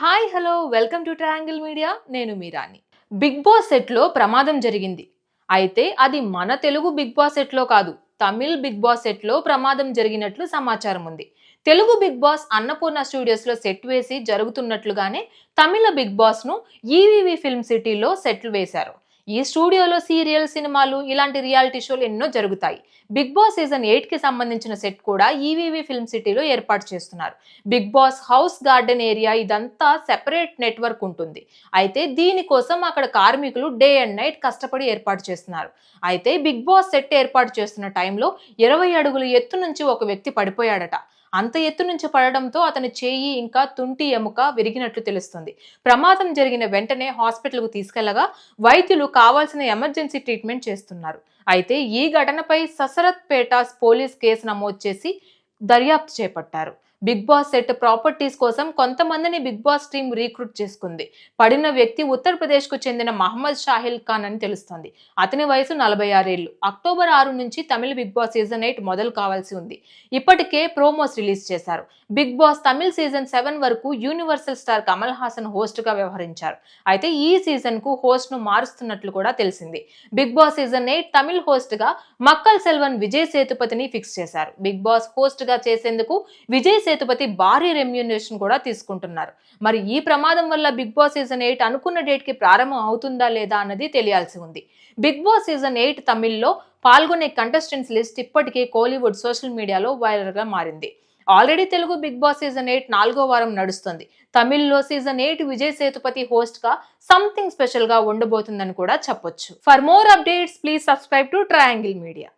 Hi hello welcome to triangle media నేను మీరాని big boss సెట్లో ప్రమాదం జరిగింది. అయితే అది మన తెలుగు బిగ్ బాస్ సెట్లో కాదు తమిళ్ బిగ్ బాస్ సెట్లో ప్రమాదం జరిగినట్లు సమాచారం ఉంది. తెలుగు బిగ్ బాస్ అన్నపూర్ణ స్టూడియోస్లో సెట్ వేసి జరుగుతున్నట్లుగానే తమిళ బిగ్ బాస్ను ఈవీవి ఫిల్మ్ సిటీలో సెట్లు వేశారు. ఈ స్టూడియోలో సీరియల్ సినిమాలు ఇలాంటి రియాలిటీ షోలు ఎన్నో జరుగుతాయి. బిగ్ బాస్ సీజన్ ఎయిట్కి సంబంధించిన సెట్ కూడా ఈవీవీ ఫిల్మ్ సిటీలో ఏర్పాటు చేస్తున్నారు. Bigg Boss house garden area ఇదంతా సెపరేట్ నెట్వర్క్ ఉంటుంది. అయితే దీనికోసం అక్కడ కార్మికులు డే అండ్ నైట్ కష్టపడి ఏర్పాటు చేస్తున్నారు. అయితే బిగ్ బాస్ సెట్ ఏర్పాటు చేస్తున్న టైంలో ఇరవై అడుగుల ఎత్తు నుంచి ఒక వ్యక్తి పడిపోయాడట. అంత ఎత్తు నుంచి పడడంతో అతని చేయి ఇంకా తుంటి ఎముక విరిగినట్లు తెలుస్తుంది. ప్రమాదం జరిగిన వెంటనే హాస్పిటల్కు తీసుకెళ్ళగా వైద్యులు కావాల్సిన ఎమర్జెన్సీ ట్రీట్మెంట్ చేస్తున్నారు. అయితే ఈ ఘటనపై ససరత్ పేట పోలీస్ కేసు నమోదు చేసి దర్యాప్తు చేపట్టారు. బిగ్ బాస్ సెట్ ప్రాపర్టీస్ కోసం కొంతమందిని బిగ్ బాస్ టీం రీక్రూట్ చేసుకుంది. పడిన వ్యక్తి ఉత్తరప్రదేశ్కు చెందిన మహమ్మద్ షాహిల్ ఖాన్ అని తెలుస్తోంది. అతని వయసు నలభై ఆరేళ్ళు అక్టోబర్ ఆరు నుంచి Tamil big boss season eight మొదలు కావాల్సి ఉంది. ఇప్పటికే ప్రోమోస్ రిలీజ్ చేశారు. Big boss Tamil season seven వరకు యూనివర్సల్ స్టార్ కమల్ హాసన్ హోస్ట్గా వ్యవహరించారు. అయితే ఈ సీజన్కు హోస్ట్ను హోస్ట్ను మారుస్తున్నట్లు కూడా తెలిసింది. Bigg Boss season eight Tamil హోస్ట్గా Makkal Selvan Vijay సేతుపతిని ఫిక్స్ చేశారు. బిగ్ బాస్ హోస్ట్గా చేసేందుకు విజయ్ సేతుపతి భారీ రెమ్యూనరేషన్ కూడా తీసుకుంటున్నారు. మరి ఈ ప్రమాదం వల్ల బిగ్ బాస్ సీజన్ ఎయిట్ అనుకున్న డేట్కి ప్రారంభం అవుతుందా లేదా అన్నది తెలియాల్సి ఉంది. బిగ్ బాస్ సీజన్ ఎయిట్ తమిళ్ళో పాల్గొనే కంటెస్టెంట్స్ లిస్ట్ ఇప్పటికే కోలీవుడ్ సోషల్ మీడియాలో వైరల్గా మారింది. Already Telugu Bigg Boss season eight నాలుగో వారం నడుస్తుంది. తమిళ్ళో సీజన్ ఎయిట్ విజయ్ సేతుపతి హోస్ట్గా సంథింగ్ స్పెషల్గా ఉండబోతుందని కూడా చెప్పొచ్చు. For more updates please subscribe to triangle media